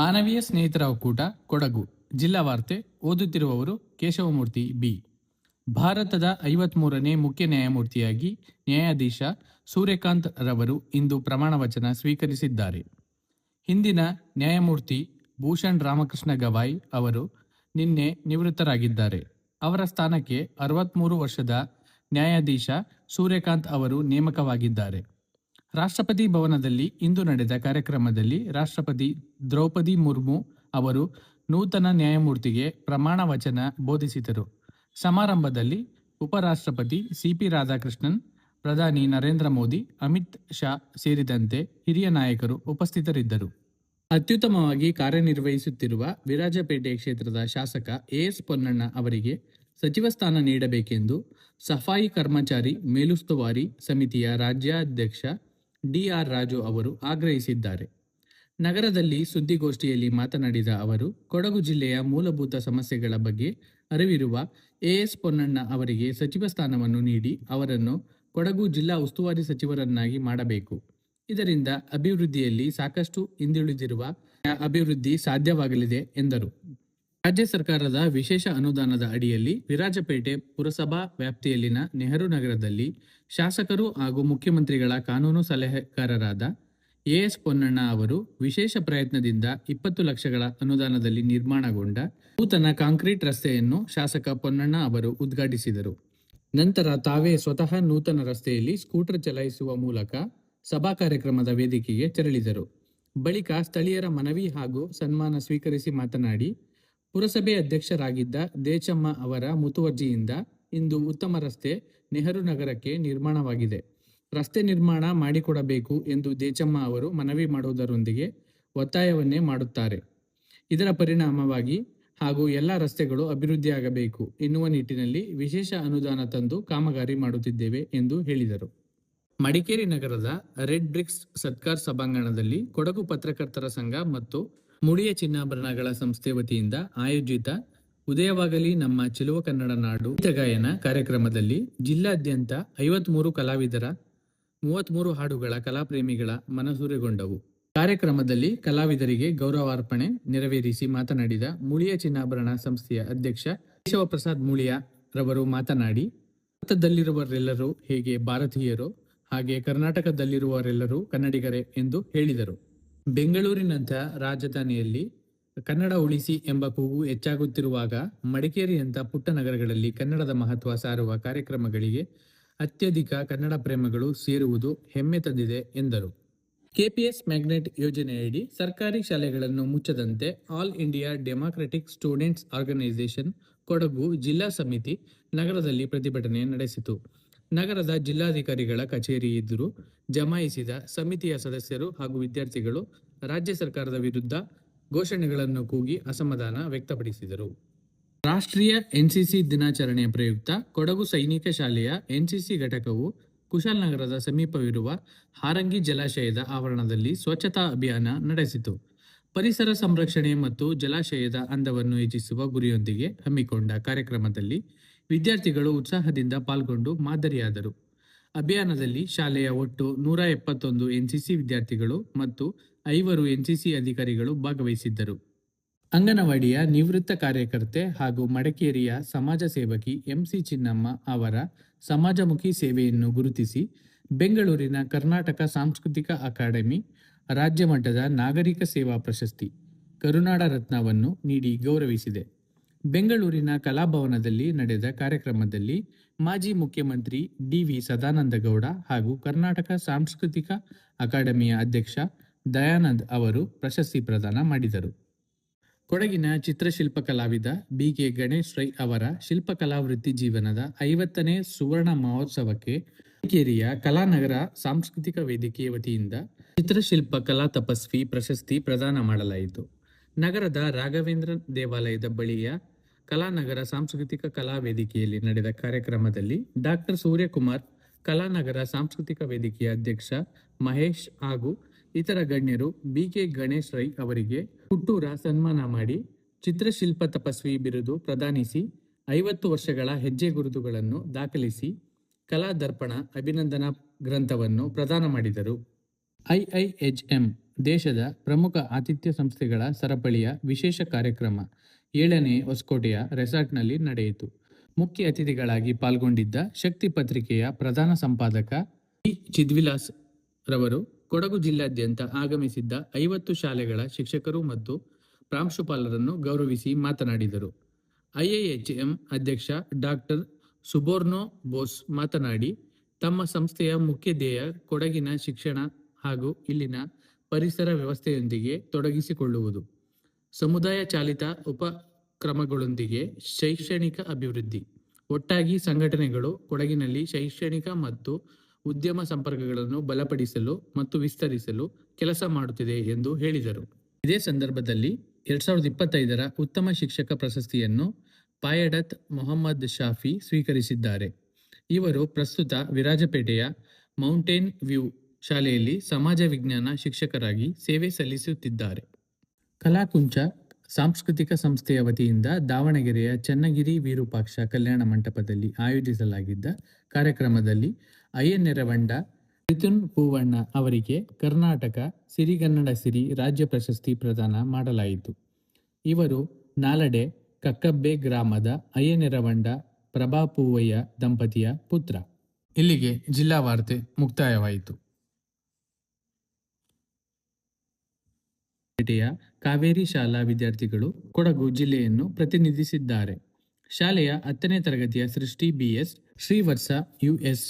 ಮಾನವೀಯ ಸ್ನೇಹಿತರ ಒಕ್ಕೂಟ, ಕೊಡಗು. ಜಿಲ್ಲಾ ವಾರ್ತೆ, ಓದುತ್ತಿರುವವರು ಕೇಶವಮೂರ್ತಿ ಬಿ. ಭಾರತದ ಐವತ್ಮೂರನೇ ಮುಖ್ಯ ನ್ಯಾಯಮೂರ್ತಿಯಾಗಿ ನ್ಯಾಯಾಧೀಶ ಸೂರ್ಯಕಾಂತ್ ರವರು ಇಂದು ಪ್ರಮಾಣ ವಚನ ಸ್ವೀಕರಿಸಿದ್ದಾರೆ. ಹಿಂದಿನ ನ್ಯಾಯಮೂರ್ತಿ ಭೂಷಣ್ ರಾಮಕೃಷ್ಣ ಗವಾಯ್ ಅವರು ನಿನ್ನೆ ನಿವೃತ್ತರಾಗಿದ್ದಾರೆ. ಅವರ ಸ್ಥಾನಕ್ಕೆ ಅರವತ್ಮೂರು ವರ್ಷದ ನ್ಯಾಯಾಧೀಶ ಸೂರ್ಯಕಾಂತ್ ಅವರು ನೇಮಕವಾಗಿದ್ದಾರೆ. ರಾಷ್ಟ್ರಪತಿ ಭವನದಲ್ಲಿ ಇಂದು ನಡೆದ ಕಾರ್ಯಕ್ರಮದಲ್ಲಿ ರಾಷ್ಟ್ರಪತಿ ದ್ರೌಪದಿ ಮುರ್ಮು ಅವರು ನೂತನ ನ್ಯಾಯಮೂರ್ತಿಗೆ ಪ್ರಮಾಣ ವಚನ ಬೋಧಿಸಿದರು. ಸಮಾರಂಭದಲ್ಲಿ ಉಪರಾಷ್ಟ್ರಪತಿ ಸಿಪಿ ರಾಧಾಕೃಷ್ಣನ್, ಪ್ರಧಾನಿ ನರೇಂದ್ರ ಮೋದಿ, ಅಮಿತ್ ಶಾ ಸೇರಿದಂತೆ ಹಿರಿಯ ನಾಯಕರು ಉಪಸ್ಥಿತರಿದ್ದರು. ಅತ್ಯುತ್ತಮವಾಗಿ ಕಾರ್ಯನಿರ್ವಹಿಸುತ್ತಿರುವ ವಿರಾಜಪೇಟೆ ಕ್ಷೇತ್ರದ ಶಾಸಕ ಎಎಸ್ ಪೊನ್ನಣ್ಣ ಅವರಿಗೆ ಸಚಿವ ಸ್ಥಾನ ನೀಡಬೇಕೆಂದು ಸಫಾಯಿ ಕರ್ಮಚಾರಿ ಮೇಲುಸ್ತುವಾರಿ ಸಮಿತಿಯ ರಾಜ್ಯಾಧ್ಯಕ್ಷ ಡಿಆರ್ ರಾಜು ಅವರು ಆಗ್ರಹಿಸಿದ್ದಾರೆ. ನಗರದಲ್ಲಿ ಸುದ್ದಿಗೋಷ್ಠಿಯಲ್ಲಿ ಮಾತನಾಡಿದ ಅವರು, ಕೊಡಗು ಜಿಲ್ಲೆಯ ಮೂಲಭೂತ ಸಮಸ್ಯೆಗಳ ಬಗ್ಗೆ ಅರಿವಿರುವ ಎಎಸ್ ಪೊನ್ನಣ್ಣ ಅವರಿಗೆ ಸಚಿವ ಸ್ಥಾನವನ್ನು ನೀಡಿ ಅವರನ್ನು ಕೊಡಗು ಜಿಲ್ಲಾ ಉಸ್ತುವಾರಿ ಸಚಿವರನ್ನಾಗಿ ಮಾಡಬೇಕು. ಇದರಿಂದ ಅಭಿವೃದ್ಧಿಯಲ್ಲಿ ಸಾಕಷ್ಟು ಹಿಂದುಳಿದಿರುವ ಅಭಿವೃದ್ಧಿ ಸಾಧ್ಯವಾಗಲಿದೆ ಎಂದರು. ರಾಜ್ಯ ಸರ್ಕಾರದ ವಿಶೇಷ ಅನುದಾನದ ಅಡಿಯಲ್ಲಿ ವಿರಾಜಪೇಟೆ ಪುರಸಭಾ ವ್ಯಾಪ್ತಿಯಲ್ಲಿನ ನೆಹರು ನಗರದಲ್ಲಿ ಶಾಸಕರು ಹಾಗೂ ಮುಖ್ಯಮಂತ್ರಿಗಳ ಕಾನೂನು ಸಲಹೆಗಾರರಾದ ಎಎಸ್ ಪೊನ್ನಣ್ಣ ಅವರು ವಿಶೇಷ ಪ್ರಯತ್ನದಿಂದ ಇಪ್ಪತ್ತು ಲಕ್ಷಗಳ ಅನುದಾನದಲ್ಲಿ ನಿರ್ಮಾಣಗೊಂಡ ನೂತನ ಕಾಂಕ್ರೀಟ್ ರಸ್ತೆಯನ್ನು ಶಾಸಕ ಪೊನ್ನಣ್ಣ ಅವರು ಉದ್ಘಾಟಿಸಿದರು. ನಂತರ ತಾವೇ ಸ್ವತಃ ನೂತನ ರಸ್ತೆಯಲ್ಲಿ ಸ್ಕೂಟರ್ ಚಲಾಯಿಸುವ ಮೂಲಕ ಸಭಾ ಕಾರ್ಯಕ್ರಮದ ವೇದಿಕೆಗೆ ತೆರಳಿದರು. ಬಳಿಕ ಸ್ಥಳೀಯರ ಮನವಿ ಹಾಗೂ ಸನ್ಮಾನ ಸ್ವೀಕರಿಸಿ ಮಾತನಾಡಿ ಪುರಸಭೆ ಅಧ್ಯಕ್ಷರಾಗಿದ್ದ ದೇಚಮ್ಮ ಅವರ ಮುತುವರ್ಜಿಯಿಂದ ಇಂದು ಉತ್ತಮ ರಸ್ತೆ ನೆಹರು ನಗರಕ್ಕೆ ನಿರ್ಮಾಣವಾಗಿದೆ. ರಸ್ತೆ ನಿರ್ಮಾಣ ಮಾಡಿಕೊಡಬೇಕು ಎಂದು ದೇಚಮ್ಮ ಅವರು ಮನವಿ ಮಾಡುವುದರೊಂದಿಗೆ ಒತ್ತಾಯವನ್ನೇ ಮಾಡುತ್ತಾರೆ. ಇದರ ಪರಿಣಾಮವಾಗಿ ಹಾಗೂ ಎಲ್ಲ ರಸ್ತೆಗಳು ಅಭಿವೃದ್ಧಿಯಾಗಬೇಕು ಎನ್ನುವ ನಿಟ್ಟಿನಲ್ಲಿ ವಿಶೇಷ ಅನುದಾನ ತಂದು ಕಾಮಗಾರಿ ಮಾಡುತ್ತಿದ್ದೇವೆ ಎಂದು ಹೇಳಿದರು. ಮಡಿಕೇರಿ ನಗರದ ರೆಡ್ ಬ್ರಿಕ್ಸ್ ಸತ್ಕಾರ್ ಸಭಾಂಗಣದಲ್ಲಿ ಕೊಡಗು ಪತ್ರಕರ್ತರ ಸಂಘ ಮತ್ತು ಮುಡಿಯ ಚಿನ್ನಾಭರಣಗಳ ಸಂಸ್ಥೆ ವತಿಯಿಂದ ಆಯೋಜಿತ ಉದಯವಾಗಲಿ ನಮ್ಮ ಚೆಲುವ ಕನ್ನಡ ನಾಡು ಗೀತಗಾಯನ ಕಾರ್ಯಕ್ರಮದಲ್ಲಿ ಜಿಲ್ಲಾದ್ಯಂತ ಐವತ್ಮೂರು ಕಲಾವಿದರ ಮೂವತ್ಮೂರು ಹಾಡುಗಳ ಕಲಾಪ್ರೇಮಿಗಳ ಮನಸೂರೆಗೊಂಡವು. ಕಾರ್ಯಕ್ರಮದಲ್ಲಿ ಕಲಾವಿದರಿಗೆ ಗೌರವಾರ್ಪಣೆ ನೆರವೇರಿಸಿ ಮಾತನಾಡಿದ ಮುಳಿಯ ಚಿನ್ನಾಭರಣ ಸಂಸ್ಥೆಯ ಅಧ್ಯಕ್ಷ ಕೇಶವ ಪ್ರಸಾದ್ ಮುಳಿಯ ರವರು ಮಾತನಾಡಿ ಭಾರತದಲ್ಲಿರುವರೆಲ್ಲರೂ ಹೇಗೆ ಭಾರತೀಯರು ಹಾಗೆ ಕರ್ನಾಟಕದಲ್ಲಿರುವರೆಲ್ಲರೂ ಕನ್ನಡಿಗರೇ ಎಂದು ಹೇಳಿದರು. ಬೆಂಗಳೂರಿನಂಥ ರಾಜಧಾನಿಯಲ್ಲಿ ಕನ್ನಡ ಉಳಿಸಿ ಎಂಬ ಕೂಗು ಹೆಚ್ಚಾಗುತ್ತಿರುವಾಗ ಮಡಿಕೇರಿಯಂಥ ಪುಟ್ಟ ನಗರಗಳಲ್ಲಿ ಕನ್ನಡದ ಮಹತ್ವ ಸಾರುವ ಕಾರ್ಯಕ್ರಮಗಳಿಗೆ ಅತ್ಯಧಿಕ ಕನ್ನಡ ಪ್ರೇಮಗಳು ಸೇರುವುದು ಹೆಮ್ಮೆ ತಂದಿದೆ ಎಂದರು. ಕೆಪಿಎಸ್ ಮ್ಯಾಗ್ನೆಟ್ ಯೋಜನೆಯಡಿ ಸರ್ಕಾರಿ ಶಾಲೆಗಳನ್ನು ಮುಚ್ಚದಂತೆ all India democratic students organisation Kodagu ಜಿಲ್ಲಾ ಸಮಿತಿ ನಗರದಲ್ಲಿ ಪ್ರತಿಭಟನೆ ನಡೆಸಿತು. ನಗರದ ಜಿಲ್ಲಾಧಿಕಾರಿಗಳ ಕಚೇರಿ ಎದುರು ಜಮಾಯಿಸಿದ ಸಮಿತಿಯ ಸದಸ್ಯರು ಹಾಗೂ ವಿದ್ಯಾರ್ಥಿಗಳು ರಾಜ್ಯ ಸರ್ಕಾರದ ವಿರುದ್ಧ ಘೋಷಣೆಗಳನ್ನು ಕೂಗಿ ಅಸಮಾಧಾನ ವ್ಯಕ್ತಪಡಿಸಿದರು. ರಾಷ್ಟ್ರೀಯ ಎನ್ಸಿಸಿ ದಿನಾಚರಣೆಯ ಪ್ರಯುಕ್ತ ಕೊಡಗು ಸೈನಿಕ ಶಾಲೆಯ ಎನ್ಸಿಸಿ ಘಟಕವು ಕುಶಾಲನಗರದ ಸಮೀಪವಿರುವ ಹಾರಂಗಿ ಜಲಾಶಯದ ಆವರಣದಲ್ಲಿ ಸ್ವಚ್ಛತಾ ಅಭಿಯಾನ ನಡೆಸಿತು. ಪರಿಸರ ಸಂರಕ್ಷಣೆ ಮತ್ತು ಜಲಾಶಯದ ಅಂದವನ್ನು ಹೆಚ್ಚಿಸುವ ಗುರಿಯೊಂದಿಗೆ ಹಮ್ಮಿಕೊಂಡ ಕಾರ್ಯಕ್ರಮದಲ್ಲಿ ವಿದ್ಯಾರ್ಥಿಗಳು ಉತ್ಸಾಹದಿಂದ ಪಾಲ್ಗೊಂಡು ಮಾದರಿಯಾದರು. ಅಭಿಯಾನದಲ್ಲಿ ಶಾಲೆಯ ಒಟ್ಟು ನೂರ ಎಪ್ಪತ್ತೊಂದು ಎನ್ಸಿಸಿ ವಿದ್ಯಾರ್ಥಿಗಳು ಮತ್ತು ಐವರು ಎನ್ಸಿಸಿ ಅಧಿಕಾರಿಗಳು ಭಾಗವಹಿಸಿದ್ದರು. ಅಂಗನವಾಡಿಯ ನಿವೃತ್ತ ಕಾರ್ಯಕರ್ತೆ ಹಾಗೂ ಮಡಕೇರಿಯ ಸಮಾಜ ಸೇವಕಿ ಎಂಸಿ ಚಿನ್ನಮ್ಮ ಅವರ ಸಮಾಜಮುಖಿ ಸೇವೆಯನ್ನು ಗುರುತಿಸಿ ಬೆಂಗಳೂರಿನ ಕರ್ನಾಟಕ ಸಾಂಸ್ಕೃತಿಕ ಅಕಾಡೆಮಿ ರಾಜ್ಯ ಮಟ್ಟದ ನಾಗರಿಕ ಸೇವಾ ಪ್ರಶಸ್ತಿ ಕರುನಾಡ ರತ್ನವನ್ನು ನೀಡಿ ಗೌರವಿಸಿದೆ. ಬೆಂಗಳೂರಿನ ಕಲಾಭವನದಲ್ಲಿ ನಡೆದ ಕಾರ್ಯಕ್ರಮದಲ್ಲಿ ಮಾಜಿ ಮುಖ್ಯಮಂತ್ರಿ ಡಿವಿ ಸದಾನಂದಗೌಡ ಹಾಗೂ ಕರ್ನಾಟಕ ಸಾಂಸ್ಕೃತಿಕ ಅಕಾಡೆಮಿಯ ಅಧ್ಯಕ್ಷ ದಯಾನಂದ್ ಅವರು ಪ್ರಶಸ್ತಿ ಪ್ರದಾನ ಮಾಡಿದರು. ಕೊಡಗಿನ ಚಿತ್ರಶಿಲ್ಪ ಕಲಾವಿದ ಬಿ ಕೆ ಗಣೇಶ್ ರೈ ಅವರ ಶಿಲ್ಪಕಲಾ ವೃತ್ತಿ ಜೀವನದ ಐವತ್ತನೇ ಸುವರ್ಣ ಮಹೋತ್ಸವಕ್ಕೆ ಮಡಿಕೇರಿಯ ಕಲಾನಗರ ಸಾಂಸ್ಕೃತಿಕ ವೇದಿಕೆಯ ವತಿಯಿಂದ ಚಿತ್ರಶಿಲ್ಪ ಕಲಾ ತಪಸ್ವಿ ಪ್ರಶಸ್ತಿ ಪ್ರದಾನ ಮಾಡಲಾಯಿತು. ನಗರದ ರಾಘವೇಂದ್ರ ದೇವಾಲಯದ ಬಳಿಯ ಕಲಾನಗರ ಸಾಂಸ್ಕೃತಿಕ ಕಲಾ ವೇದಿಕೆಯಲ್ಲಿ ನಡೆದ ಕಾರ್ಯಕ್ರಮದಲ್ಲಿ ಡಾಕ್ಟರ್ ಸೂರ್ಯಕುಮಾರ್, ಕಲಾನಗರ ಸಾಂಸ್ಕೃತಿಕ ವೇದಿಕೆಯ ಅಧ್ಯಕ್ಷ ಮಹೇಶ್ ಹಾಗೂ ಇತರ ಗಣ್ಯರು ಬಿಕೆ ಗಣೇಶ್ ರೈ ಅವರಿಗೆ ಹುಟ್ಟೂರ ಸನ್ಮಾನ ಮಾಡಿ ಚಿತ್ರಶಿಲ್ಪ ತಪಸ್ವಿ ಬಿರುದು ಪ್ರದಾನಿಸಿ ಐವತ್ತು ವರ್ಷಗಳ ಹೆಜ್ಜೆ ಗುರುತುಗಳನ್ನು ದಾಖಲಿಸಿ ಕಲಾ ದರ್ಪಣ ಅಭಿನಂದನಾ ಗ್ರಂಥವನ್ನು ಪ್ರದಾನ ಮಾಡಿದರು. ಐಐಎಚ್ಎಂ ದೇಶದ ಪ್ರಮುಖ ಆತಿಥ್ಯ ಸಂಸ್ಥೆಗಳ ಸರಪಳಿಯ ವಿಶೇಷ ಕಾರ್ಯಕ್ರಮ ಏಳನೇ ಹೊಸಕೋಟೆಯ ರೆಸಾರ್ಟ್ನಲ್ಲಿ ನಡೆಯಿತು. ಮುಖ್ಯ ಅತಿಥಿಗಳಾಗಿ ಪಾಲ್ಗೊಂಡಿದ್ದ ಶಕ್ತಿ ಪತ್ರಿಕೆಯ ಪ್ರಧಾನ ಸಂಪಾದಕ ಟಿ. ಚಿದ್ವಿಲಾಸ್ ರವರು ಕೊಡಗು ಜಿಲ್ಲಾದ್ಯಂತ ಆಗಮಿಸಿದ್ದ ಐವತ್ತು ಶಾಲೆಗಳ ಶಿಕ್ಷಕರು ಮತ್ತು ಪ್ರಾಂಶುಪಾಲರನ್ನು ಗೌರವಿಸಿ ಮಾತನಾಡಿದರು. ಐಎಎಚ್ಎಂ ಅಧ್ಯಕ್ಷ ಡಾಕ್ಟರ್ ಸುಬೋರ್ನೋ ಬೋಸ್ ಮಾತನಾಡಿ, ತಮ್ಮ ಸಂಸ್ಥೆಯ ಮುಖ್ಯ ಧ್ಯೇಯ ಕೊಡಗಿನ ಶಿಕ್ಷಣ ಹಾಗೂ ಇಲ್ಲಿನ ಪರಿಸರ ವ್ಯವಸ್ಥೆಯೊಂದಿಗೆ ತೊಡಗಿಸಿಕೊಳ್ಳುವುದು. ಸಮುದಾಯ ಚಾಲಿತ ಉಪಕ್ರಮಗಳೊಂದಿಗೆ ಶೈಕ್ಷಣಿಕ ಅಭಿವೃದ್ಧಿ. ಒಟ್ಟಾಗಿ ಸಂಘಟನೆಗಳು ಕೊಡಗಿನಲ್ಲಿ ಶೈಕ್ಷಣಿಕ ಮತ್ತು ಉದ್ಯಮ ಸಂಪರ್ಕಗಳನ್ನು ಬಲಪಡಿಸಲು ಮತ್ತು ವಿಸ್ತರಿಸಲು ಕೆಲಸ ಮಾಡುತ್ತಿದೆ ಎಂದು ಹೇಳಿದರು. ಇದೇ ಸಂದರ್ಭದಲ್ಲಿ ಎರಡ್ ಸಾವಿರದ ಇಪ್ಪತ್ತೈದರ ಉತ್ತಮ ಶಿಕ್ಷಕ ಪ್ರಶಸ್ತಿಯನ್ನು ಪಾಯಡತ್ ಮೊಹಮ್ಮದ್ ಶಾಫಿ ಸ್ವೀಕರಿಸಿದ್ದಾರೆ. ಇವರು ಪ್ರಸ್ತುತ ವಿರಾಜಪೇಟೆಯ ಮೌಂಟೇನ್ ವ್ಯೂ ಶಾಲೆಯಲ್ಲಿ ಸಮಾಜ ವಿಜ್ಞಾನ ಶಿಕ್ಷಕರಾಗಿ ಸೇವೆ ಸಲ್ಲಿಸುತ್ತಿದ್ದಾರೆ. ಕಲಾಕುಂಚ ಸಾಂಸ್ಕೃತಿಕ ಸಂಸ್ಥೆಯ ವತಿಯಿಂದ ದಾವಣಗೆರೆಯ ಚನ್ನಗಿರಿ ವಿರೂಪಾಕ್ಷ ಕಲ್ಯಾಣ ಮಂಟಪದಲ್ಲಿ ಆಯೋಜಿಸಲಾಗಿದ್ದ ಕಾರ್ಯಕ್ರಮದಲ್ಲಿ ಅಯ್ಯನೆರವಂಡ ಮಿಥುನ್ ಪೂವಣ್ಣ ಅವರಿಗೆ ಕರ್ನಾಟಕ ಸಿರಿಗನ್ನಡ ಸಿರಿ ರಾಜ್ಯ ಪ್ರಶಸ್ತಿ ಪ್ರದಾನ ಮಾಡಲಾಯಿತು. ಇವರು ನಾಲಡೆ ಕಕ್ಕಬ್ಬೆ ಗ್ರಾಮದ ಅಯ್ಯನೆರವಂಡ ಪ್ರಭಾಪೂವಯ್ಯ ದಂಪತಿಯ ಪುತ್ರ. ಇಲ್ಲಿಗೆ ಜಿಲ್ಲಾ ವಾರ್ತೆ ಮುಕ್ತಾಯವಾಯಿತು. ಕಾವೇರಿ ಶಾಲಾ ವಿದ್ಯಾರ್ಥಿಗಳು ಕೊಡಗು ಜಿಲ್ಲೆಯನ್ನು ಪ್ರತಿನಿಧಿಸಿದ್ದಾರೆ. ಶಾಲೆಯ ಹತ್ತನೇ ತರಗತಿಯ ಸೃಷ್ಟಿ ಬಿಎಸ್ ಶ್ರೀವತ್ಸ ಯುಎಸ್